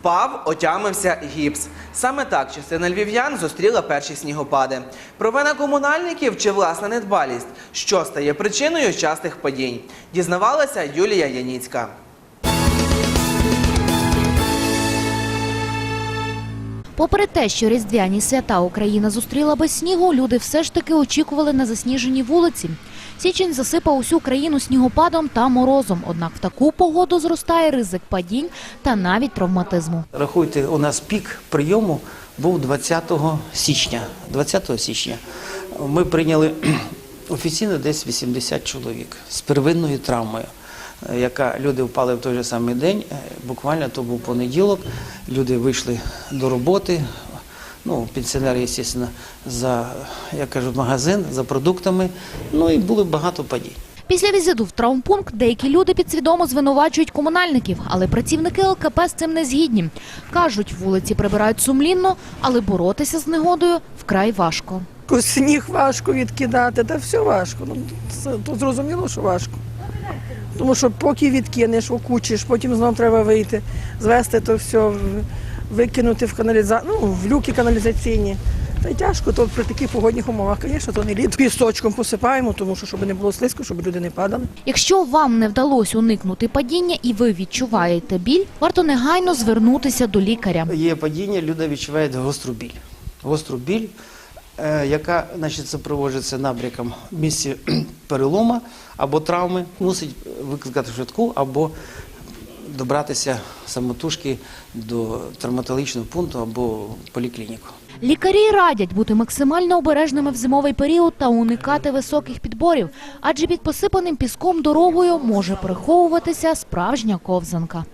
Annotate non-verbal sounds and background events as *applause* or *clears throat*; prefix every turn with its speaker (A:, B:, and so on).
A: Впав, отямився гіпс. Саме так частина львів'ян зустріла перші снігопади. Провина комунальників чи власна недбалість, що стає причиною частих падінь, дізнавалася Юлія Яніцька.
B: Попри те, що різдвяні свята Україна зустріла без снігу, люди все ж таки очікували на засніжені вулиці. Січень засипав усю країну снігопадом та морозом. Однак в таку погоду зростає ризик падінь та навіть травматизму.
C: Рахуйте, у нас пік прийому був 20 січня. 20 січня ми прийняли *clears throat* офіційно десь 80 чоловік з первинною травмою, е, яка люди впали в той же самий день. е, Буквально то був понеділок. Люди вийшли до роботи. Ну, пенсіонери, звісно, за я кажу, магазин за продуктами. Ну і було багато падінь.
B: Після візиту в травмпункт деякі люди підсвідомо звинувачують комунальників, але працівники ЛКП з цим не згідні. Кажуть, вулиці прибирають сумлінно, але боротися з негодою вкрай важко.
D: Сніг важко відкидати, та все важко. Ну, це, то зрозуміло, що важко. Тому що поки відкинеш, окучиш, потім знов треба вийти, звести то все, викинути в каналізацію, ну, в люки каналізаційні. Та й тяжко, то при таких погодних умовах, звісно, то не літо. Пісочком посипаємо, тому що щоб не було слизько, щоб люди не падали.
B: Якщо вам не вдалося уникнути падіння і ви відчуваєте біль, варто негайно звернутися до лікаря.
C: Є падіння, люди відчувають гостру біль. Гостру біль, е, яка значить, супроводжується набряком в місці *clears throat* перелома або травми, мусить викликати швидку або добратися самотужки до травматологічного пункту або поліклініку.
B: Лікарі радять бути максимально обережними в зимовий період та уникати високих підборів, адже під посипаним піском дорогою може приховуватися справжня ковзанка.